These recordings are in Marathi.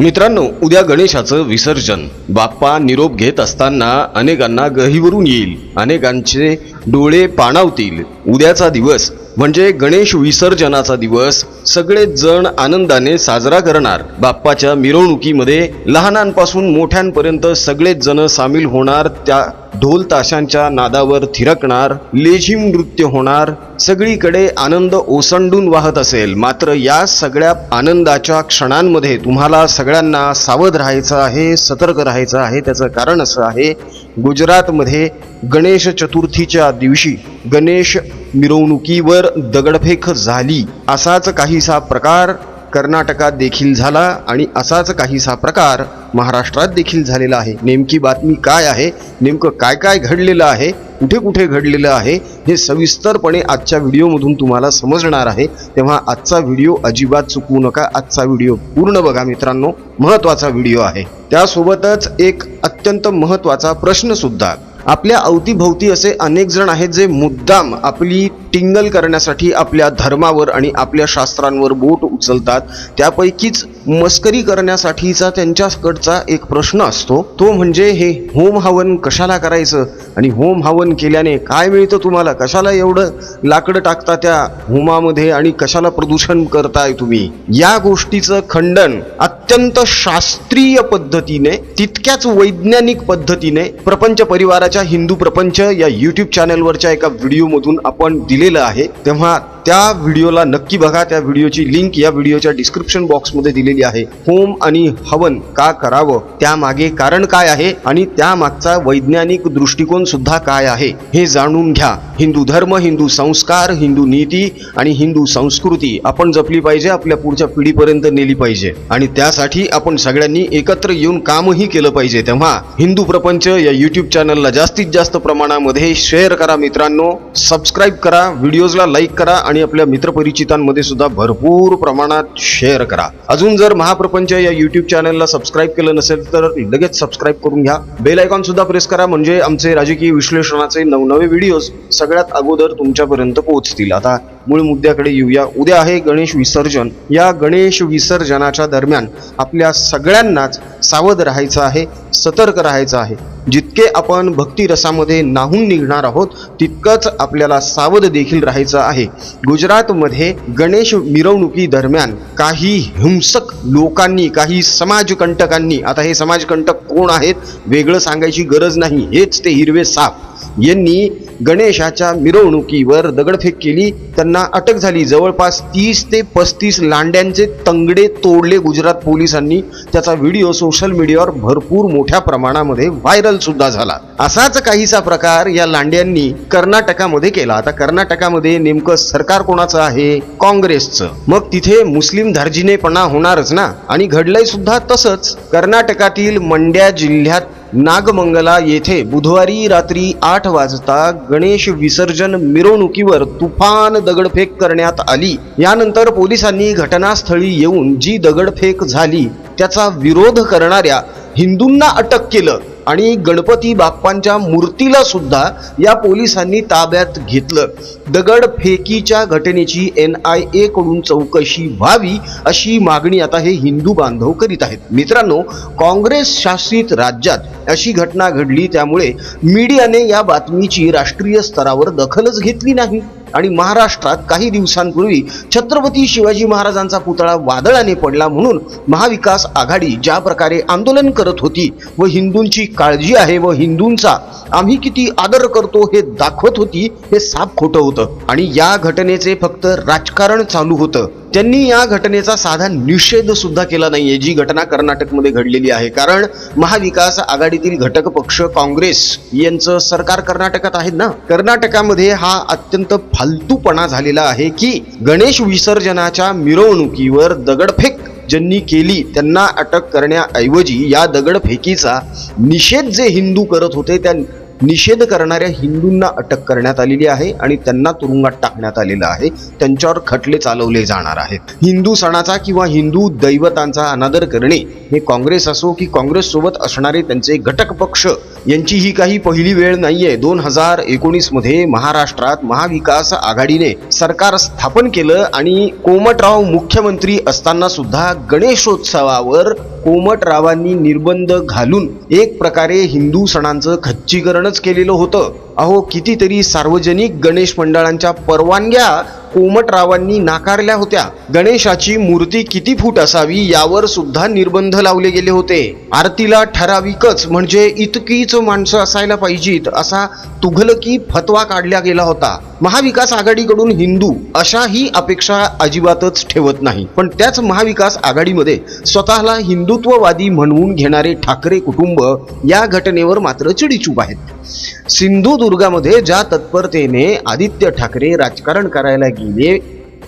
मित्रांनो उद्या गणेशाचं विसर्जन. बाप्पा निरोप घेत असताना अनेकांना गहीवरून येईल. अनेकांचे डोळे पाणावतील. उद्याचा दिवस म्हणजे गणेश विसर्जनाचा दिवस. सगळेच जण आनंदाने साजरा करणार. बाप्पाच्या मिरवणुकीमध्ये लहानांपासून मोठ्यांपर्यंत सगळेच जण सामील होणार त्या ढोल ताशांच्या नादावर थिरकणार लेझिम नृत्य होणार सगळीकडे आनंद ओसंडून वाहत असेल. मात्र या सगळ्या आनंदाच्या क्षणांमध्ये तुम्हाला सगळ्यांना सावध राहायचं आहे सतर्क राहायचं आहे. त्याचं कारण असं आहे गुजरातमध्ये गणेश चतुर्थीच्या दिवशी गणेश मिरवणुकीवर दगडफेक झाली असाच काही काहीसा प्रकार कर्नाटकात देखील झाला आणि असाच काहीसा प्रकार महाराष्ट्रात देखील झालेला आहे. नेमकी बातमी काय आहे? नेमकं काय काय घडलेलं आहे? कुठे कुठे घडलेलं आहे? हे सविस्तरपणे आजच्या व्हिडिओमधून तुम्हाला समजणार आहे. तेव्हा आजचा व्हिडिओ अजिबात चुकवू नका. आजचा व्हिडिओ पूर्ण बघा मित्रांनो. महत्त्वाचा व्हिडिओ आहे. त्यासोबतच एक अत्यंत महत्त्वाचा प्रश्नसुद्धा आपल्या अवतीभोवती असे अनेक जण आहेत जे मुद्दाम आपली टिंगल करण्यासाठी आपल्या धर्मावर आणि आपल्या शास्त्रांवर बोट उचलतात. त्यापैकीच मस्करी करण्यासाठीचा त्यांच्याकडचा एक प्रश्न असतो. तो म्हणजे हे होम हवन कशाला करायचं? आणि होम हवन केल्याने काय मिळतं तुम्हाला? कशाला एवढं लाकडं टाकता त्या होमामध्ये आणि कशाला प्रदूषण करताय तुम्ही? या गोष्टीचं खंडन अत्यंत शास्त्रीय पद्धतीने तितक्याच वैज्ञानिक पद्धतीने प्रपंच परिवाराच्या हिंदू प्रपंच या युट्यूब चॅनलवरच्या एका व्हिडिओमधून आपण दिलेलं आहे. तेव्हा त्या व्हिडिओला नक्की बघा. त्या व्हिडिओची लिंक या व्हिडिओच्या डिस्क्रिप्शन बॉक्समध्ये दिलेली आहे. होम आणि हवन का करावं? त्यामागे कारण काय आहे आणि त्यामागचा वैज्ञानिक दृष्टिकोन सुद्धा काय आहे हे जाणून घ्या. हिंदू धर्म हिंदू संस्कार हिंदू नीती आणि हिंदू संस्कृती आपण जपली पाहिजे आपल्या पुढच्या पिढीपर्यंत नेली पाहिजे. आणि त्यासाठी आपण सगळ्यांनी एकत्र येऊन कामही केलं पाहिजे. तेव्हा हिंदू प्रपंच या युट्यूब चॅनलला जास्तीत जास्त प्रमाणामध्ये शेअर करा मित्रांनो. सबस्क्राईब करा व्हिडिओजला लाईक करा आणि आपल्या मित्रपरिचितांमध्ये सुद्धा भरपूर प्रमाणात शेअर करा. अजून जर महाप्रपंच या युट्यूब चॅनलला सबस्क्राईब केलं नसेल तर लगेच सबस्क्राईब करून घ्या. बेल आयकॉन सुद्धा प्रेस करा म्हणजे आमचे राजकीय विश्लेषणाचे नवनवे व्हिडिओज सगळ्यात अगोदर तुमच्यापर्यंत पोहोचतील. आता मूळ मुद्द्याकडे येऊया. उद्या आहे गणेश विसर्जन. या गणेश विसर्जनाच्या दरम्यान आपल्या सगळ्यांनाच सावध राहायचं आहे. सतर्क राहायचं आहे. जितके आपण भक्ती रसामध्ये नाहून निघणार आहोत तितकंच आपल्याला सावध देखील राहायचं आहे. गुजरातमध्ये गणेश मिरवणुकी दरम्यान काही हिंसक लोकांनी काही समाजकंटकांनी आता हे समाजकंटक कोण आहेत वेगळं सांगायची गरज नाही हेच ते हिरवे साप. यांनी गणेशाच्या मिरवणुकीवर दगडफेक केली. त्यांना अटक झाली. जवळपास तीस ते पस्तीस लांड्यांचे तंगडे तोडले गुजरात पोलिसांनी. त्याचा व्हिडिओ सोशल मीडियावर भरपूर मोठ्या प्रमाणामध्ये व्हायरल सुद्धा झाला. असाच काहीसा प्रकार या लांड्यांनी कर्नाटकामध्ये केला. आता कर्नाटकामध्ये नेमकं सरकार कोणाचं आहे? काँग्रेसचं. मग तिथे मुस्लिम धार्जिनेपणा होणारच ना? आणि घडलंय सुद्धा तसंच. कर्नाटकातील मंड्या जिल्ह्यात नागमंगला येथे बुधवारी रात्री आठ वाजता गणेश विसर्जन मिरवणुकीवर तुफान दगडफेक करण्यात आली. यानंतर पोलिसांनी घटनास्थळी येऊन जी दगडफेक झाली त्याचा विरोध करणाऱ्या हिंदूंना अटक केलं. आणि गणपती बाप्पांच्या मूर्तीला सुद्धा या पोलिसांनी ताब्यात घेतलं. दगडफेकीच्या घटनेची एन आय ए कडून चौकशी व्हावी अशी मागणी आता हे हिंदू बांधव करीत आहेत. मित्रांनो काँग्रेस शासित राज्यात अशी घटना घडली त्यामुळे मीडियाने या बातमीची राष्ट्रीय स्तरावर दखलच घेतली नाही. आणि महाराष्ट्रात काही दिवसांपूर्वी छत्रपती शिवाजी महाराजांचा पुतळा वादळाने पडला म्हणून महाविकास आघाडी ज्या प्रकारे आंदोलन करत होती व हिंदूंची काळजी आहे व हिंदूंचा आम्ही किती आदर करतो हे दाखवत होती हे साफ खोटं होतं. आणि या घटनेचे फक्त राजकारण चालू होतं. त्यांनी या घटनेचा साधा निषेध सुद्धा केला नाहीये जी घटना कर्नाटकमध्ये घडलेली आहे. कारण महाविकास आघाडीतील घटक पक्ष काँग्रेस यांचं सरकार कर्नाटकात आहे ना? कर्नाटकामध्ये हा अत्यंत फालतूपणा झालेला आहे की गणेश विसर्जनाच्या मिरवणुकीवर दगडफेक ज्यांनी केली त्यांना अटक करण्याऐवजी या दगडफेकीचा निषेध जे हिंदू करत होते त्या निषेध करणाऱ्या हिंदूंना अटक करण्यात आलेली आहे आणि त्यांना तुरुंगात टाकण्यात आलेलं आहे. त्यांच्यावर खटले चालवले जाणार आहेत. हिंदू सणाचा किंवा हिंदू दैवतांचा अनादर करणे हे काँग्रेस असो की काँग्रेस सोबत असणारे त्यांचे घटक पक्ष यांची ही काही पहिली वेळ नाहीये. दोन हजार एकोणीसमध्ये महाराष्ट्रात महाविकास आघाडीने सरकार स्थापन केलं आणि कोमटराव मुख्यमंत्री असताना सुद्धा गणेशोत्सवावर कोमटरावांनी निर्बंध घालून एक प्रकारे हिंदू सणांचं खच्चीकरणच केलेलं होतं. अहो कितीतरी सार्वजनिक गणेश मंडळांच्या परवानग्या कोमटरावांनी नाकारल्या होत्या. गणेशाची मूर्ती किती फूट असावी यावर सुद्धा निर्बंध लावले गेले होते. आरतीला ठराविकच म्हणजे इतकीच माणसं असायला पाहिजेत असा तुघलकी फतवा काढला गेला होता. महाविकास आघाडीकडून हिंदू अशा ही अपेक्षा अजिबातच ठेवत नाही. पण त्याच महाविकास आघाडीमध्ये स्वतःला हिंदुत्ववादी म्हणवून घेणारे ठाकरे कुटुंब या घटनेवर मात्र चिडीचूप आहेत. सिंधुदुर्गामध्ये ज्या तत्परतेने आदित्य ठाकरे राजकारण करायला गेले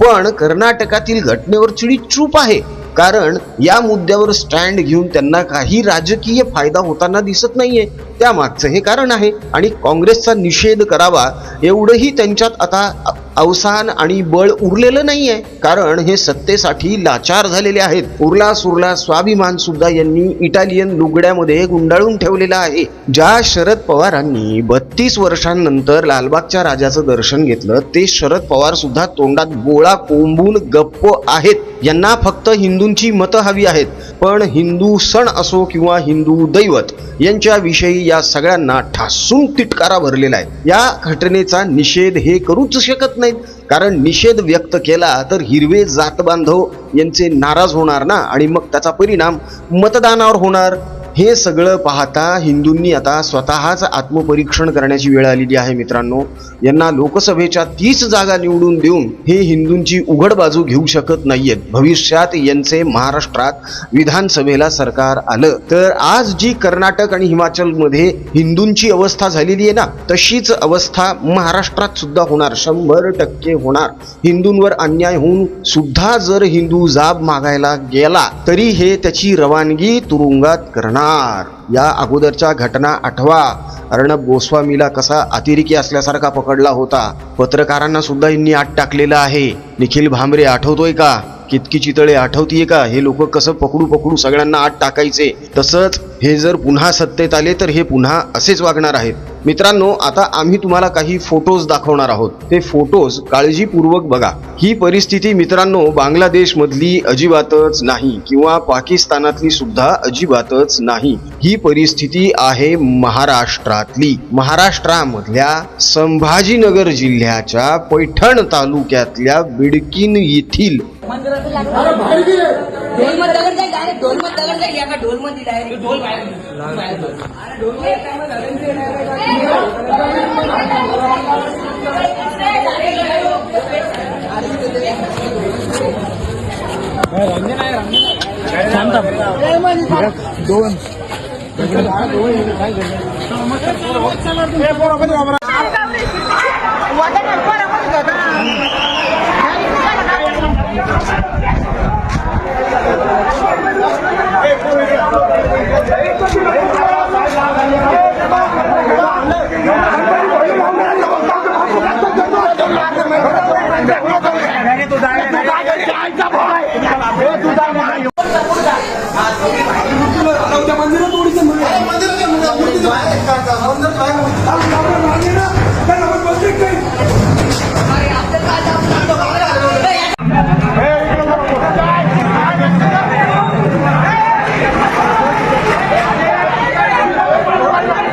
पण कर्नाटकातील घटनेवर चिडी चूप आहे. कारण या मुद्द्यावर स्टँड घेऊन त्यांना काही राजकीय फायदा होताना दिसत नाहीये. त्यामागचं हे कारण आहे. आणि काँग्रेसचा निषेध करावा एवढंही त्यांच्यात आता अवसान आणि बळ उरलेलं नाही आहे कारण हे सत्तेसाठी लाचार झालेले आहेत. उरला सुरला स्वाभिमान सुद्धा यांनी इटालियन लुगड्यामध्ये गुंडाळून ठेवलेला आहे. ज्या शरद पवारांनी बत्तीस वर्षांनंतर लालबागच्या राजाचं दर्शन घेतलं ते शरद पवार सुद्धा तोंडात गोळा कोंबून गप्प आहेत. यांना फक्त हिंदूंची मतं हवी आहेत. पण हिंदू सण असो किंवा हिंदू दैवत यांच्याविषयी या सगळ्यांना ठासून तिटकारा भरलेला आहे. या घटनेचा निषेध हे करूच शकत नाहीत. कारण निषेध व्यक्त केला तर हिरवे जात बांधव यांचे नाराज होणार ना? आणि मग त्याचा परिणाम मतदानावर होणार. हे सगळं पाहता हिंदूंनी आता स्वतःच आत्मपरीक्षण करण्याची वेळ आलेली आहे मित्रांनो. यांना लोकसभेच्या तीस जागा निवडून देऊन हे हिंदूंची उघड बाजू घेऊ शकत नाहीयेत. भविष्यात यांचे महाराष्ट्रात विधानसभेला सरकार आलं तर आज जी कर्नाटक आणि हिमाचलमध्ये हिंदूंची अवस्था झालेली आहे ना तशीच अवस्था महाराष्ट्रात सुद्धा होणार. शंभर टक्के होणार. हिंदूंवर अन्याय होऊन सुद्धा जर हिंदू जाब मागायला गेला तरी हे त्याची रवानगी तुरुंगात करणार. या अगोदरच्या घटना आठवा. अर्णब गोस्वामीला कसा अतिरेकी असल्यासारखा पकडला होता. पत्रकारांना सुद्धा यांनी आत टाकलेला आहे. निखिल भांबरे आठवतोय का? कितकी चितळे आठवतीये का? हे लोक कसं पकडू पकडू सगळ्यांना आत टाकायचे? तसंच हे जर पुन्हा सत्तेत आले तर हे पुन्हा असेच वागणार आहेत. मित्रांनो आता आम्ही तुम्हाला काही फोटोज दाखवणार आहोत. ते फोटोज काळजीपूर्वक बघा. ही परिस्थिती मित्रांनो बांगलादेश मधली अजिबातच नाही किंवा पाकिस्तानातली सुद्धा अजिबातच नाही. ही परिस्थिती आहे महाराष्ट्रातली. महाराष्ट्रामधल्या संभाजीनगर जिल्ह्याच्या पैठण तालुक्यातल्या बिडकीन येथील ढोल मत दगड जाईल डायरेक्ट ढोल मत दगड जाईल या का ढोलमध्ये डायरेक्ट ढोल बाहेर Thank you.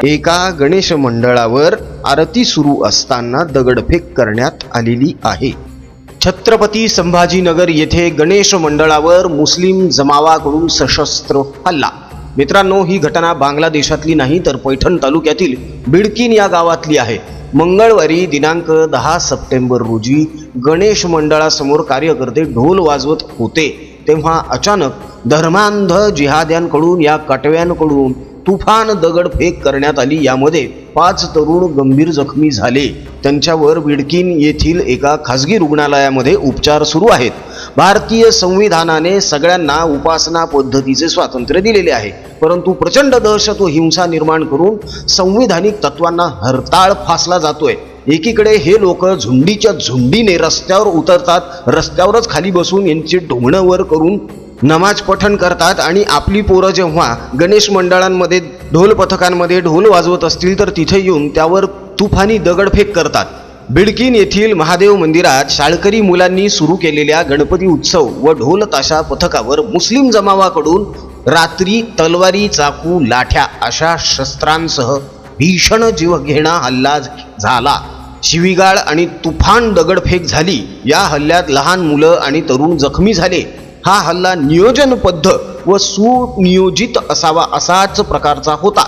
एका गणेश मंडळावर आरती सुरू असताना दगडफेक करण्यात आलेली आहे. छत्रपती संभाजीनगर येथे गणेश मंडळावर मुस्लिम जमावाकडून सशस्त्र हल्ला. मित्रांनो ही घटना बांगलादेशातली नाही तर पैठण तालुक्यातील बिडकीन या गावातली आहे. मंगळवारी दिनांक दहा सप्टेंबर रोजी गणेश मंडळासमोर कार्यकर्ते ढोल वाजवत होते. तेव्हा अचानक धर्मांध जिहाद्यांकडून या कटव्यांकडून तुफान दगडफेक करण्यात आली. यामध्ये पाच तरुण गंभीर जखमी झाले. त्यांच्यावर बिडकीन येथील एका खासगी रुग्णालयामध्ये उपचार सुरू आहेत. भारतीय संविधानाने सगळ्यांना उपासना पद्धतीचे स्वातंत्र्य दिलेले आहे. परंतु प्रचंड दहशत व हिंसा निर्माण करून संविधानिक तत्वांना हरताळ फासला जातोय. एकीकडे हे लोक झुंडीच्या झुंडीने रस्त्यावर उतरतात रस्त्यावरच खाली बसून यांची ढोंगणं वर करून नमाज पठण करतात आणि आपली पोरं जेव्हा गणेश मंडळांमध्ये ढोल पथकांमध्ये ढोल वाजवत असतील तर तिथे येऊन त्यावर तुफानी दगडफेक करतात. बिडकीन येथील महादेव मंदिरात शाळकरी मुलांनी सुरू केलेल्या गणपती उत्सव व ढोल ताशा पथकावर मुस्लिम जमावाकडून रात्री तलवारी चाकू लाठ्या अशा शस्त्रांसह भीषण जीवघेणा हल्ला झाला. शिवीगाळ आणि तुफान दगडफेक झाली. या हल्ल्यात लहान मुलं आणि तरुण जखमी झाले. हा हल्ला नियोजनबद्ध व सुनियोजित असावा असाच प्रकारचा होता.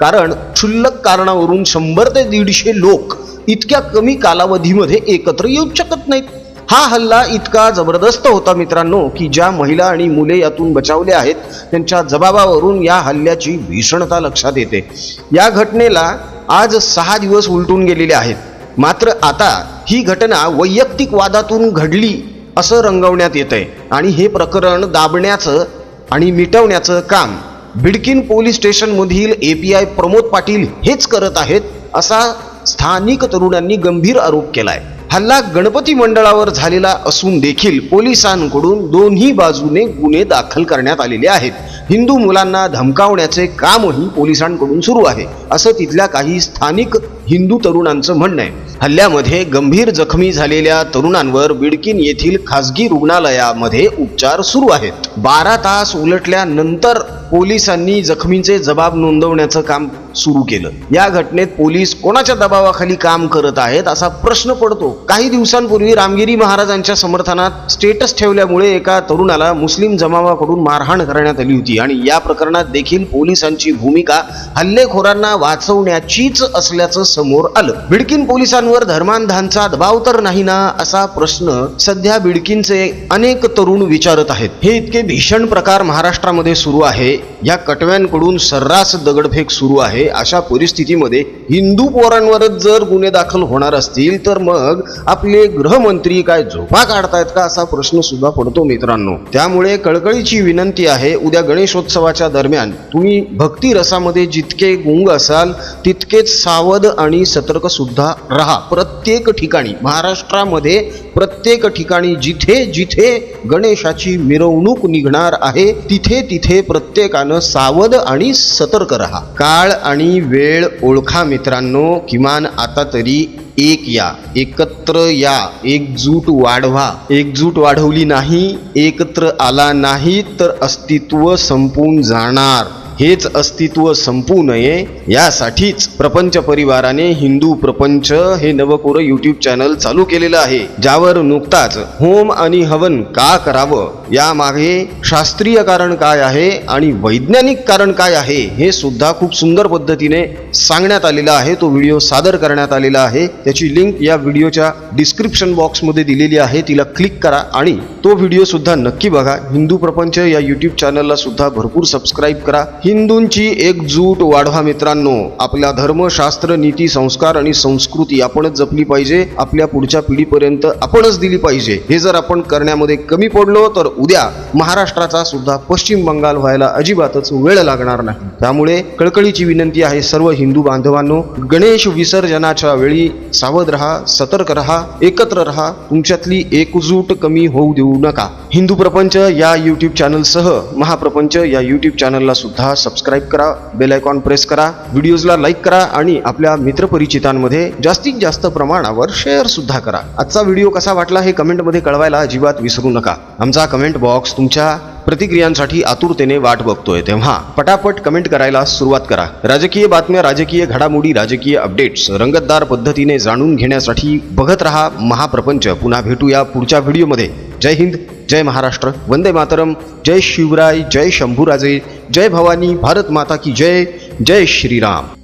कारण क्षुल्लक कारणावरून शंभर ते दीडशे लोक इतक्या कमी कालावधीमध्ये एकत्र येऊ शकत नाहीत. हा हल्ला इतका जबरदस्त होता मित्रांनो की ज्या महिला आणि मुले यातून बचावले आहेत त्यांच्या जबाबावरून या हल्ल्याची भीषणता लक्षात येते. या घटनेला आज सहा दिवस उलटून गेलेले आहेत. मात्र आता ही घटना वैयक्तिक वादातून घडली असं रंगवण्यात येतंय. आणि हे प्रकरण दाबण्याचं आणि मिटवण्याचं काम Bidkin police स्टेशनमधील A P I Pramod Patil हेच करत आहेत असा स्थानिक तरुणांनी गंभीर आरोप केलाय. हल्ला गणपती मंडळावर झालेला असून देखील पोलिसांकडून दोन्ही बाजूने गुन्हे दाखल करण्यात आलेले आहेत. हिंदू मुलांना धमकावण्याचे कामही पोलिसांकडून सुरू आहे असं तिथल्या काही स्थानिक हिंदू तरुणांचं म्हणणं आहे. हल्ल्यामध्ये गंभीर जखमी झालेल्या तरुणांवर बिडकीन येथील खासगी रुग्णालयामध्ये उपचार सुरू आहेत. बारा तास उलटल्यानंतर पोलिसांनी जखमींचे जबाब नोंदवण्याचं काम सुरू केलं. या घटनेत पोलीस कोणाच्या दबावाखाली काम करत आहेत असा प्रश्न पडतो. काही दिवसांपूर्वी रामगिरी महाराजांच्या समर्थनात स्टेटस ठेवल्यामुळे एका तरुणाला मुस्लिम जमावाकडून मारहाण करण्यात आली होती आणि या प्रकरणात देखील पोलिसांची भूमिका हल्लेखोरांना वाचवण्याचीच असल्याचं समोर आलं. बिडकीन पोलिसांवर धर्मांधांचा दबाव तर नाही ना असा प्रश्न सध्या बिडकीनचे अनेक तरुण विचारत आहेत. हे इतके भीषण प्रकार महाराष्ट्रामध्ये सुरू आहे या कटव्यांकडून सर्रास दगडफेक सुरू आहे. अशा परिस्थितीमध्ये हिंदू पोरांवरच जर गुन्हे दाखल होणार असतील तर मग आपले गृहमंत्री काय झोपा काढतायत का असा प्रश्न सुद्धा पडतो मित्रांनो. त्यामुळे कळकळीची विनंती आहे उद्या गणेशोत्सवाच्या दरम्यान तुम्ही भक्ती रसामध्ये जितके गुंग असाल तितकेच सावध आणि सतर्क सुद्धा राहा. प्रत्येक ठिकाणी महाराष्ट्रामध्ये प्रत्येक ठिकाणी जिथे जिथे गणेशाची मिरवणूक निघणार आहे तिथे तिथे प्रत्येक प्रत्येकानं सावध आणि सतर्क राहा. काळ आणि वेळ ओळखा मित्रांनो. किमान आता तरी एक या. एकत्र या. एकजूट वाढवा. एकजूट वाढवली नाही एकत्र आला नाही तर अस्तित्व संपून जाणार. हेच अस्तित्व संपू नये यासाठीच प्रपंच परिवाराने हिंदू प्रपंच हे नवकोर यूट्यूब चॅनल चालू केलेलं आहे ज्यावर नुकताच होम आणि हवन का करावं यामागे शास्त्रीय कारण काय आहे आणि वैज्ञानिक कारण काय आहे हे सुद्धा खूप सुंदर पद्धतीने सांगण्यात आलेलं आहे. तो व्हिडिओ सादर करण्यात आलेला आहे. त्याची लिंक या व्हिडिओच्या डिस्क्रिप्शन बॉक्समध्ये दिलेली आहे. तिला क्लिक करा आणि तो व्हिडिओ सुद्धा नक्की बघा. हिंदू प्रपंच या यूट्यूब चॅनलला सुद्धा भरपूर सबस्क्राईब करा. हिंदूंची एकजूट वाढवा मित्रांनो. आपल्या धर्म शास्त्र नीती संस्कार आणि संस्कृती आपणच जपली पाहिजे. आपल्या पुढच्या पिढीपर्यंत आपणच दिली पाहिजे. हे जर आपण करण्यामध्ये कमी पडलो तर उद्या महाराष्ट्राचा सुद्धा पश्चिम बंगाल व्हायला अजिबातच वेळ लागणार नाही. त्यामुळे कळकळीची विनंती आहे सर्व हिंदू बांधवांनो गणेश विसर्जनाच्या वेळी सावध रहा सतर्क रहा एकत्र रहा. तुमच्यातली एकजूट कमी होऊ देऊ नका. हिंदू प्रपंच या यूट्यूब चॅनलसह महाप्रपंच या यूट्यूब चॅनलला सुद्धा सबस्क्राईब करा बेल आयकॉन प्रेस करा व्हिडिओजला लाईक करा आणि आपल्या मित्रपरिचितांमध्ये जास्तीत जास्त प्रमाणावर शेअर सुद्धा करा. आजचा व्हिडिओ कसा वाटला हे कमेंटमध्ये कळवायला अजिबात विसरू नका. आमचा कमेंट बॉक्स तुमच्या प्रतिक्रियांसाठी आतुरतेने वाट बघतोय. तेव्हा पटापट कमेंट करायला सुरुवात करा. राजकीय बातम्या राजकीय घडामोडी राजकीय अपडेट्स रंगतदार पद्धतीने जाणून घेण्यासाठी बघत रहा महाप्रपंच. पुन्हा भेटूया पुढच्या व्हिडिओमध्ये जय हिंद. जय महाराष्ट्र वंदे मातरम जय शिवराय जय शंभूराजे जय भवानी भारत माता की जय जय श्रीराम।